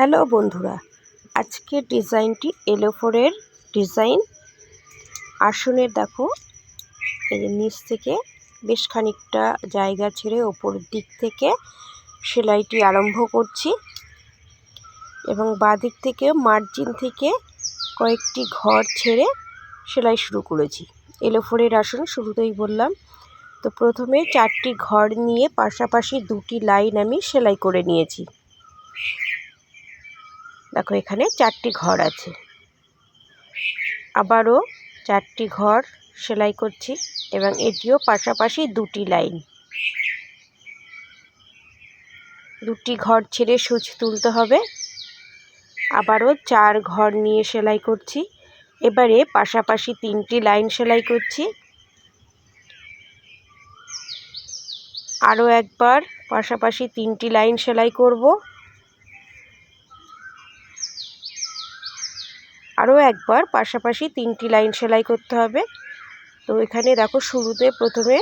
Hello বন্ধুরা আজকের ডিজাইনটি এলোফোরের ডিজাইন। আসনের দেখো, এই নিচ থেকে বেশ খানিকটা জায়গা ছেড়ে ওপরের দিক থেকে সেলাইটি আরম্ভ করছি এবং বাদিক থেকে মার্জিন থেকে কয়েকটি ঘর ছেড়ে সেলাই শুরু করেছি। এলোফোরের আসন শুরুতেই বললাম, তো প্রথমে চারটি ঘর নিয়ে পাশাপাশি দুটি লাইন আমি সেলাই করে নিয়েছি। দেখো এখানে চারটি ঘর আছে। আবারও চারটি ঘর সেলাই করছি এবং এটিও পাশাপাশি দুটি লাইন। দুটি ঘর ছেড়ে সুচ তুলতে হবে। আবারও চার ঘর নিয়ে সেলাই করছি। এবারে পাশাপাশি তিনটি লাইন সেলাই করছি। আরও একবার পাশাপাশি তিনটি লাইন সেলাই করব। আরও একবার পাশাপাশি তিনটি লাইন সেলাই করতে হবে। তো এখানে দেখো শুরুতে প্রথমে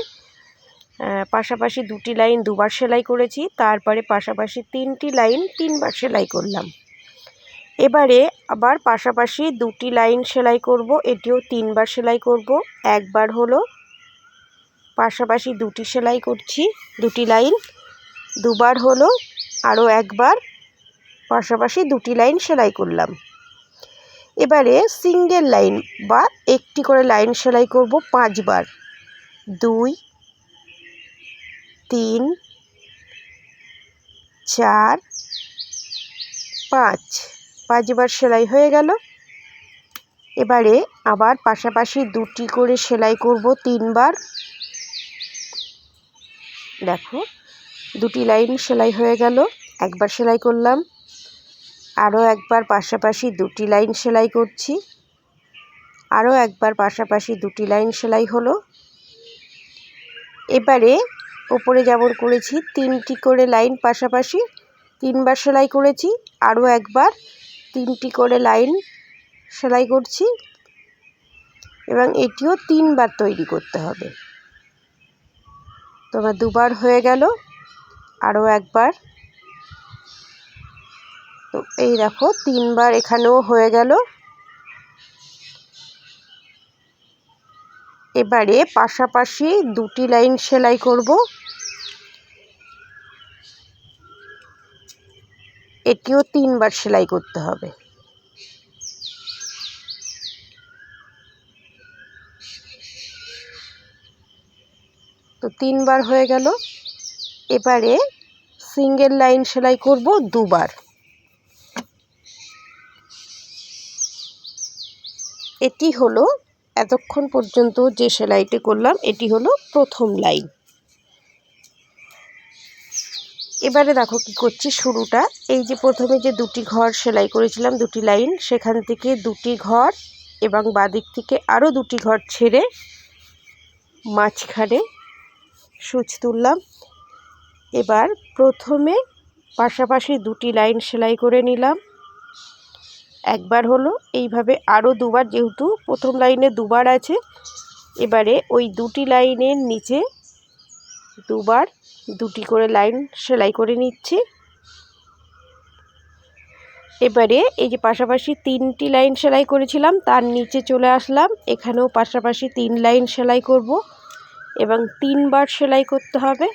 পাশাপাশি দুটি লাইন দুবার সেলাই করেছি, তারপরে পাশাপাশি তিনটি লাইন তিনবার সেলাই করলাম। এবারে আবার পাশাপাশি দুটি লাইন সেলাই করব, এটিও তিনবার সেলাই করব, একবার হলো পাশাপাশি দুটি সেলাই করছি, দুটি লাইন, দুবার হলো আরও একবার, পাশাপাশি দুটি লাইন সেলাই করলাম। এবারে সিঙ্গেল লাইন বা একটি করে লাইন সেলাই করব পাঁচবার। দুই, তিন, চার, পাঁচ। পাঁচবার সেলাই হয়ে গেল। এবারে আবার পাশাপাশি দুটি করে সেলাই করব তিনবার। দেখো, দুটি লাইন সেলাই হয়ে গেল, একবার সেলাই করলাম। আরও একবার পাশাপাশি দুটি লাইন সেলাই করছি। আরও একবার পাশাপাশি দুটি লাইন সেলাই হলো। এবারে ওপরে যেমন করেছি, তিনটি করে লাইন পাশাপাশি তিনবার সেলাই করেছি। আরও একবার তিনটি করে লাইন সেলাই করছি এবং এটিও তিনবার তৈরি করতে হবে। তোমার দুবার হয়ে গেল। আরও একবার তো এই দেখো, তিনবার এখানেও হয়ে গেল। এবারে পাশাপাশি দুটি লাইন সেলাই করব। এটিও তিনবার সেলাই করতে হবে। তো তিনবার হয়ে গেল। এবারে সিঙ্গেল লাইন সেলাই করব দুবার। এটি হলো এতক্ষণ পর্যন্ত যে সেলাইটি করলাম, এটি হলো প্রথম লাইন। এবারে দেখো কি করছি শুরুটা। এই যে প্রথমে যে দুটি ঘর সেলাই করেছিলাম, দুটি লাইন, সেখান থেকে দুটি ঘর এবং বাদিক থেকে আরও দুটি ঘর ছেড়ে মাঝখানে সুচ তুললাম। এবার প্রথমে পাশাপাশি দুটি লাইন সেলাই করে নিলাম। একবার হলো, এইভাবে আরও দুবার যেহেতু প্রথম লাইনে দুবার আছে, এবারে ওই দুটি লাইনের নিচে দুবার দুটি করে লাইন সেলাই করে নিচ্ছি। এবারে এই যে পাশাপাশি তিনটি লাইন সেলাই করেছিলাম, তার নিচে চলে আসলাম, এখানেও পাশাপাশি তিন লাইন সেলাই করব এবং তিনবার সেলাই করতে হবে।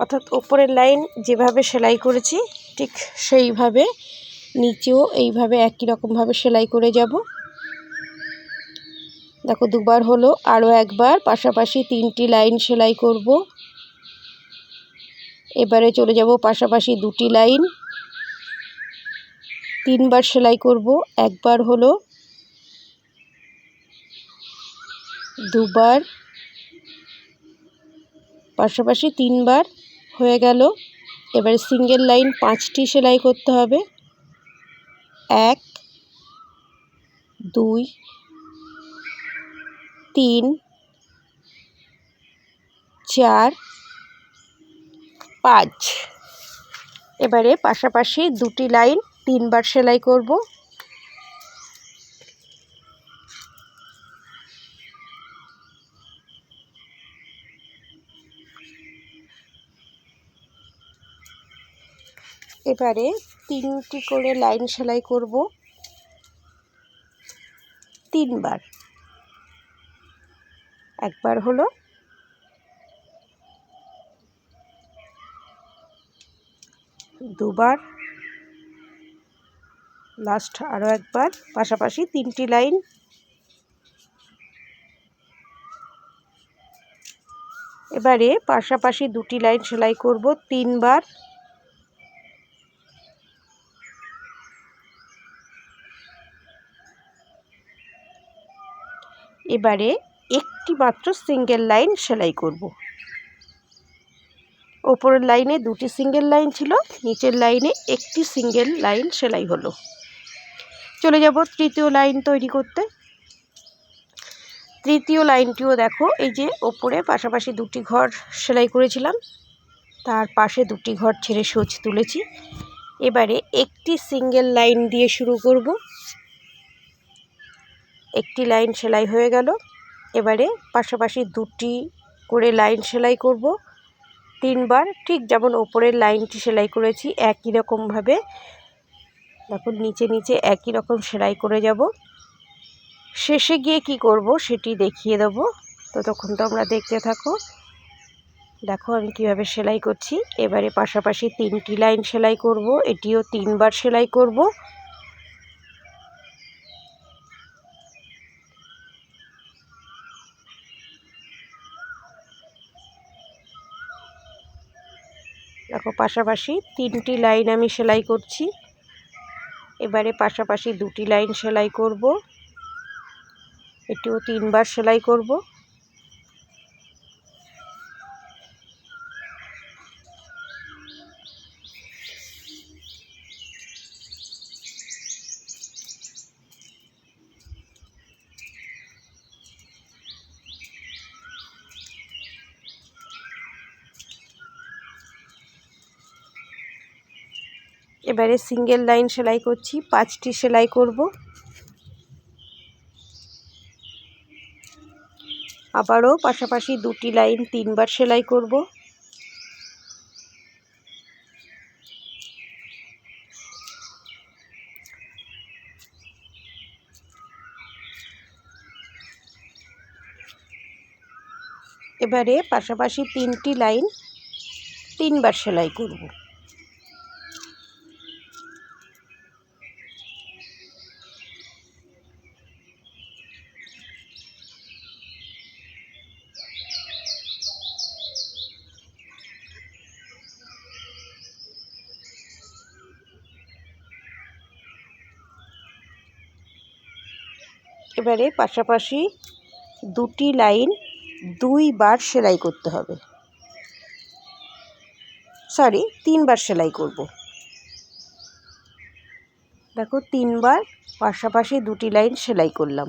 অর্থাৎ ওপরের লাইন যেভাবে সেলাই করেছি, ঠিক সেইভাবে নিচেও এইভাবে একই রকমভাবে সেলাই করে যাব। দেখো দুবার হলো, আরও একবার, পাশাপাশি তিনটি লাইন সেলাই করব। এবারে চলে যাব পাশাপাশি দুটি লাইন। তিনবার সেলাই করব, একবার হলো, দুবার, পাশাপাশি তিনবার হয়ে গেল। এবারে সিঙ্গেল লাইন পাঁচটি সেলাই করতে হবে। এক দুই তিন চার পাঁচ। এবারে পাশাপাশি দুটি লাইন তিনবার সেলাই করব। এবারে তিনটি করে লাইন সেলাই করব। তিনবার। একবার হলো। দুবার। লাস্ট আরও একবার। পাশাপাশি তিনটি লাইন। এবারে পাশাপাশি দুটি লাইন সেলাই করব তিনবার। এবারে একটি মাত্র সিঙ্গেল লাইন সেলাই করব। ওপরের লাইনে দুটি সিঙ্গেল লাইন ছিল, নিচের লাইনে একটি সিঙ্গেল লাইন সেলাই হলো। চলে যাব তৃতীয় লাইন তৈরি করতে। তৃতীয় লাইনটিও দেখো, এই যে ওপরে পাশাপাশি দুটি ঘর সেলাই করেছিলাম, তার পাশে দুটি ঘর ছেড়ে সোচ তুলেছি। এবারে একটি সিঙ্গেল লাইন দিয়ে শুরু করব। একটি লাইন সেলাই হয়ে গেল। এবারে পাশাপাশি দুটি করে লাইন সেলাই করব। তিনবার ঠিক যেমন ওপরের লাইনটি সেলাই করেছি, একই রকমভাবে। দেখুন নিচে নিচে একই রকম সেলাই করে যাব। শেষে গিয়ে কি করব সেটি দেখিয়ে দেব। ততক্ষণ তো আমরা দেখতে থাকো। দেখো, আমি কীভাবে সেলাই করছি। এবারে পাশাপাশি তিনটি লাইন সেলাই করব। এটিও তিনবার সেলাই করব। দেখো, পাশাপাশি তিনটি লাইন আমি সেলাই করছি। এবারে পাশাপাশি দুটি লাইন সেলাই করব। এটিও তিনবার সেলাই করব। এবারে সিঙ্গেল লাইন সেলাই করছি, পাঁচটি সেলাই করব। আবারও পাশাপাশি দুটি লাইন তিনবার সেলাই করব। এবারে পাশাপাশি তিনটি লাইন তিনবার সেলাই করব। এবারে পাশাপাশি দুটি লাইন দুইবার সেলাই করতে হবে। সরি তিনবার সেলাই করব। দেখো, তিনবার পাশাপাশি দুটি লাইন সেলাই করলাম।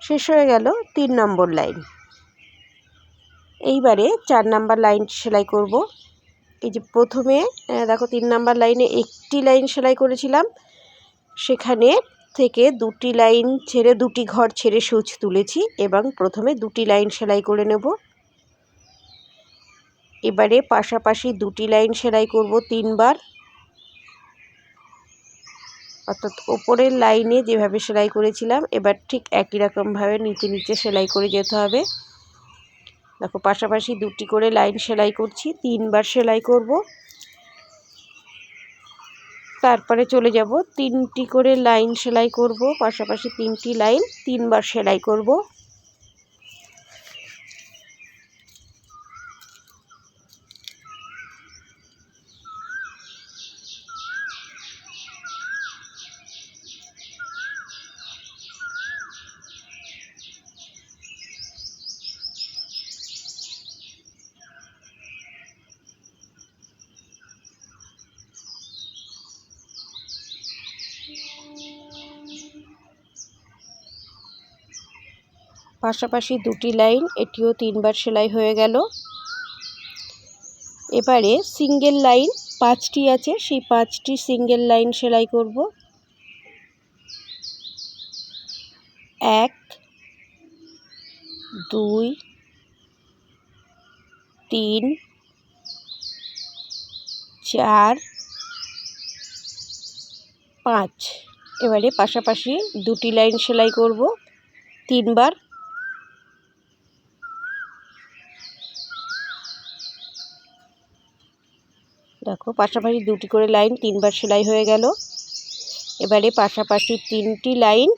শেষ হয়ে গেল তিন নম্বর লাইন। এইবারে চার নাম্বার লাইন সেলাই করব। এই যে প্রথমে দেখো, তিন নাম্বার লাইনে একটি লাইন সেলাই করেছিলাম। সেখানে থেকে দুটি লাইন ছেড়ে দুটি ঘর ছেড়ে সুচ তুলেছি এবং প্রথমে দুটি লাইন সেলাই করে নেব। এবারে পাশাপাশি দুটি লাইন সেলাই করব তিনবার। অর্থাৎ ওপরের লাইনে যেভাবে সেলাই করেছিলাম, এবার ঠিক একই রকমভাবে নিচে নিচে সেলাই করে যেতে হবে। দেখো, পাশাপাশি দুটি করে লাইন সেলাই করছি, তিনবার সেলাই করব। তারপরে চলে যাব তিনটি করে লাইন সেলাই করব পাশাপাশি তিনটি লাইন তিনবার সেলাই করব। পাশাপাশি দুটি লাইন, এটিও তিনবার সেলাই হয়ে গেল। এবারে সিঙ্গেল লাইন, পাঁচটি আছে, সেই পাঁচটি সিঙ্গেল লাইন সেলাই করব। এক, দুই, তিন, চার, পাঁচ। এবারে পাশাপাশি দুটি লাইন সেলাই করব। তিনবার দেখো, পাশাপাশি দুটি করে লাইন, তিনবার সেলাই হয়ে গেল। এবারে পাশাপাশি তিনটি লাইন,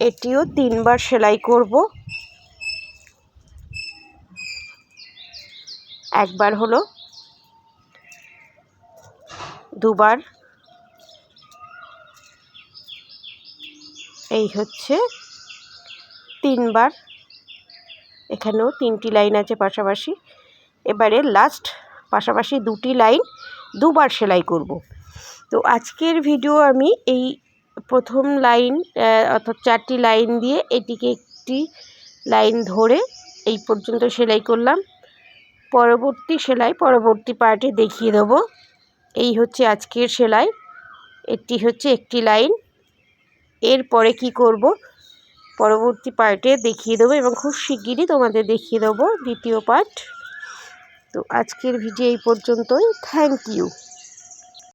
এটিও তিনবার সেলাই করব। একবার হলো, দুবার। এই হচ্ছে তিনবার। এখানেও তিনটি লাইন আছে পাশাপাশি। এবারে লাস্ট পাশাপাশি দুটি লাইন দুবার সেলাই করব। তো আজকের ভিডিও আমি এই প্রথম লাইন অর্থাৎ চারটি লাইন দিয়ে এটিকে একটি লাইন ধরে এই পর্যন্ত সেলাই করলাম। পরবর্তী সেলাই, পরবর্তী পার্টে দেখিয়ে দেবো। এই হচ্ছে আজকের সেলাই। এটি হচ্ছে একটি লাইন এরপরে কি করব? পরবর্তী পার্টে দেখিয়ে দেবো এবং খুব শিগগিরই তোমাদের দেখিয়ে দেবো দ্বিতীয় পার্ট তো আজকের ভিডিও এই পর্যন্তই। Thank you